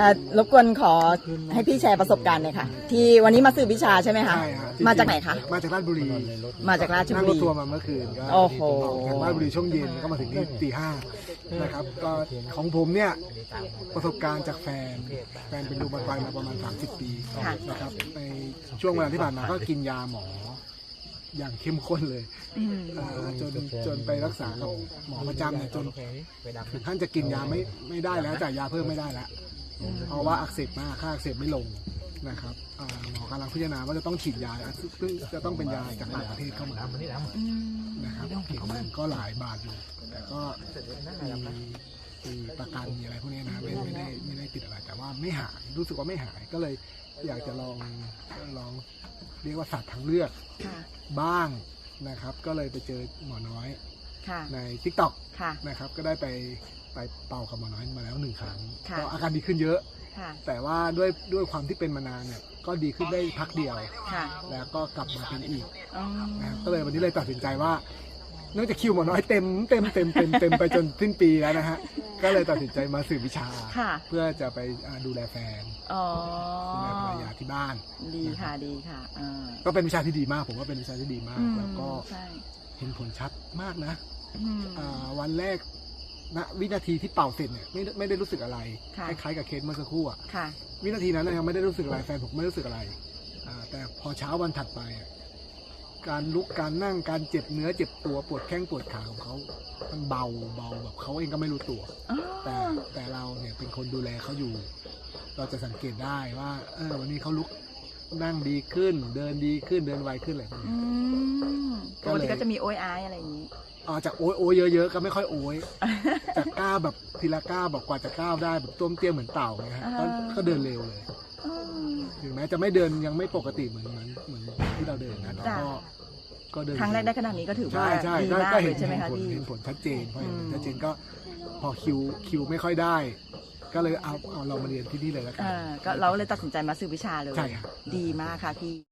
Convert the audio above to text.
อ่ารบกวนขอให้พี่แชร์ประสบการณ์หน่อยค่ะ ที่วันนี้มาสืบวิชาใช่ไหมคะใช่ฮะจริงๆมาจากไหนคะมาจากราชบุรีมาจากราชนั่งบุรถรี ทัวร์มาเมื่อคืนก็โอ้โห ออกจากราชบุรีช่วงเย็นแล้วก็มาถึงนี่ตีห้านะครับก็ของผมเนี่ยประสบการณ์จากแฟน แฟนเป็นรูมาตอยมาประมาณ 30 ปีค่ะ นะครับในช่วงเวลาที่ผ่านมาก็กินยาหมอ อย่างเข้มข้นเลยอืมอ่าจนจนไปรักษากับหมอประจำเนี่ยจนถึงขั้นจะกินยาไม่ไม่ได้แล้วจ่ายยาเพิ่มไม่ได้แล้ว เพราะว่าอักเสบมากค่าอักเสบไม่ลงนะครับอ่าหมอกำลังพิจารณาว่าจะต้องฉีดยาซึ่งจะต้องเป็นยาจากต่างประเทศเข้ามาอืมนะครับเข็มหนึ่งก็หลายบาทอยู่แต่ก็มีมีประกันมีอะไรพวกนี้นะไม่ไม่ได้ไม่ได้ติดอะไรแต่ว่าไม่หายรู้สึกว่าไม่หายก็เลยอยากจะลองลองเรียกว่าสัตว์ทางเลือกค่ะบ้างนะครับ ก็เลยไปเจอหมอน้อยค่ะใน t ิ k t o k ค่ะนะครับก็ได้ไป ไปเป่ากับหมอน้อยมาแล้วหนึ่งครั้งค่ะ ก็อาการดีขึ้นเยอะ ค่ะ แต่ว่าด้วยด้วยความที่เป็นมานานเนี่ยก็ดีขึ้นได้พักเดียว ค่ะแล้วก็กลับมาเป็นอีกอืมนะครับก็เลยวันนี้เลยตัดสินใจว่าเนื่องจากคิวหมอน้อยเต็มเต็มเต็มเต็มเต็มไปจนสิ้นปีแล้วนะฮะก็เลยตัดสินใจมาสืบวิชา ค่ะ เพื่อจะไปอ่าดูแลแฟนอ๋อ ดูแลภรรยาที่บ้าน ดีค่ะ ดีค่ะอ่าก็เป็นวิชาที่ดีมาก ผมว่าเป็นวิชาที่ดีมาก อืมแล้วก็ใช่เห็นผลชัดมากนะอืม อ่าวันแรก ณวินาทีที่เป่าเสร็จเนี่ยไม่ไม่ได้รู้สึกอะไรค่ะคล้ายๆกับเคสเมื่อสักครู่อะค่ะวินาทีนั้นนะยังไม่ได้รู้สึกอะไรแฟนผมไม่รู้สึกอะไรอ่าแต่พอเช้าวันถัดไปอะการลุกการนั่งการเจ็บเนื้อเจ็บตัวปวดแข้งปวดขาของเขามันเบาเบาแบบเขาเองก็ไม่รู้ตัวอ๋อแต่แต่เราเนี่ยเป็นคนดูแลเขาอยู่ เราจะสังเกตได้ว่า เออวันนี้เขาลุกนั่งดีขึ้น เดินดีขึ้นเดินไวขึ้นอะไรพวกอืนี้มปกติก็จะมีโอยอายอะไรอย่างนี้ อ่าจากโอ้ยโอยเยอะๆก็ไม่ค่อยโอยจากก้าวแบบทีละก้าวแบบกว่าจะก้าวได้แบบต้วมเตี้ยมเหมือนเต่าเนี่ยฮะก็อ่าก็เดินเร็วเลยอืมถึงแม้จะไม่เดินยังไม่ปกติเหมือนเหมือนเหมือนที่เราเดินนะแต่จ้ะก็ก็เดินครั้งแรกได้ขนาดนี้ก็ถือว่าใช่ใช่ดีก็มากก็เลเห็นยใช่ไหมคะผลพี่ เห็นผลชัดเจนพอเห็นผลอืมชัดเจนก็พอคิวคิวไม่ค่อยได้ ก็เลยเอาเอาเรามาเรียนที่นี่เลยแล้วกัน อ่าก็เราเลยตัดสินใจมาซื้อวิชาเลย ใช่ครับ ดีมากค่ะพี่